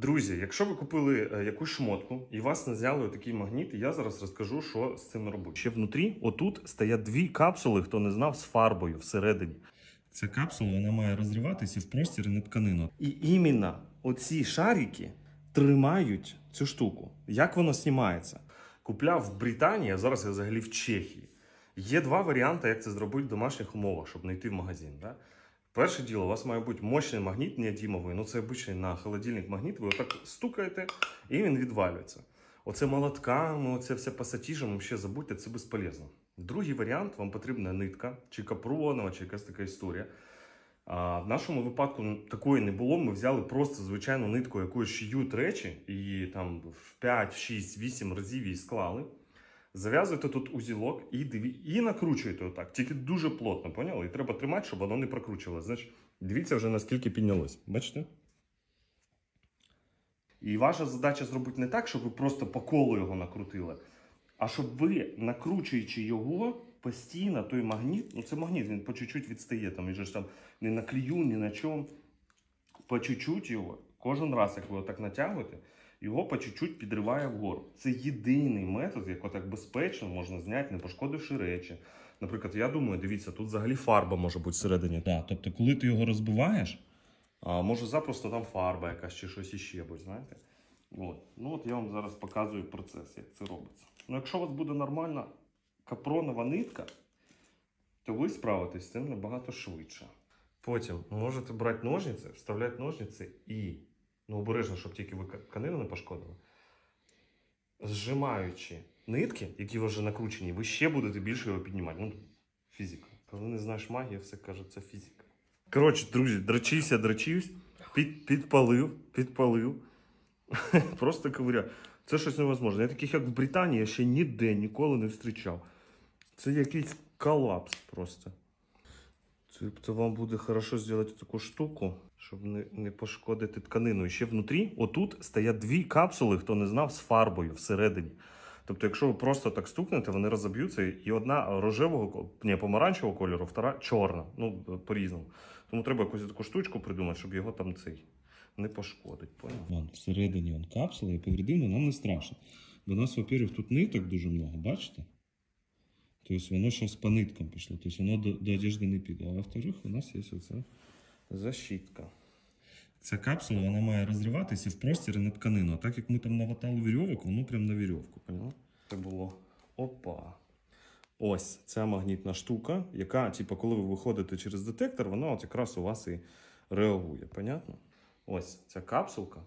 Друзі, якщо ви купили е, якусь шмотку і вас не зняли такий магніт, я зараз розкажу, що з цим робити. Ще внутрі, отут стоять дві капсули, хто не знав, з фарбою всередині. Ця капсула вона має розриватися в простір і не тканину. І іменно оці шарики тримають цю штуку. Як воно знімається? Купляв в Британії, а зараз я взагалі в Чехії. Є два варіанти, як це зробити в домашніх умовах, щоб не йти в магазин. Да? Перше діло, у вас має бути мощний магніт неодімовий. Ну це обичний на холодильник магніт. Ви отак стукаєте, і він відвалюється. Оце молотками, оце все пасатіжем, ще забудьте, це безполезно. Другий варіант, вам потрібна нитка, чи капронова, чи якась така історія. А в нашому випадку ну, такої не було. Ми взяли просто звичайну нитку, якою шиють речі, і там в 5, 6, 8 разів її склали. Зав'язуєте тут узілок і, і накручуєте отак. Тільки дуже плотно, поняли? І треба тримати, щоб воно не прокручувалося. Значить, дивіться вже наскільки піднялось. Бачите? І ваша задача зробити не так, щоб ви просто по колу його накрутили, а щоб ви, накручуючи його постійно, той магніт, ну це магніт, він по чуть-чуть відстає, там, він же ж там не на клею, ні на чому. По чуть-чуть його, кожен раз, як ви отак натягуєте, його по чуть-чуть підриває вгору. Це єдиний метод, як отак безпечно можна зняти, не пошкодивши речі. Наприклад, я думаю, дивіться, тут взагалі фарба може бути всередині. Да, тобто, коли ти його розбиваєш, а може запросто там фарба якась чи щось іще будь, знаєте? От. Ну от я вам зараз показую процес, як це робиться. Ну, якщо у вас буде нормальна капронова нитка, то ви справитесь з цим набагато швидше. Потім можете брати ножниці, вставляти ножниці і, ну обережно, щоб тільки ви тканину не пошкодили. Зжимаючи нитки, які вже накручені, ви ще будете більше його піднімати. Ну, фізика. Коли не знаєш магії, все каже, це фізика. Коротше, друзі, дрочився, дрочився, під, підпалив, підпалив. Просто ковиря. Це щось невозможне. Я таких, як в Британії, я ще ніде ніколи не зустрічав. Це якийсь колапс просто. Тобто вам буде хорошо зробити таку штуку, щоб не, не пошкодити тканину. І ще внутрі, отут стоять дві капсули, хто не знав, з фарбою всередині. Тобто, якщо ви просто так стукнете, вони розоб'ються, і одна рожевого, ні, помаранчевого кольору, втора чорна. Ну, по-різному. Тому треба якусь таку штучку придумати, щоб його там цей не пошкодить. Вон, всередині он капсула і повредимо нам не страшно. Бо у нас, во-первых, тут ниток дуже много, бачите? Тобто воно зараз по ниткам пішло, тобто воно до, до одежди не піде. А во-вторых, у нас є оце. Защитка. Ця капсула вона має розриватися в простір на тканину. А так як ми там наватали вірьовок, воно прям на вірьовку. Це було опа. Ось ця магнітна штука, яка, типу, коли ви виходите через детектор, вона от якраз у вас і реагує. Понятно? Ось ця капсулка.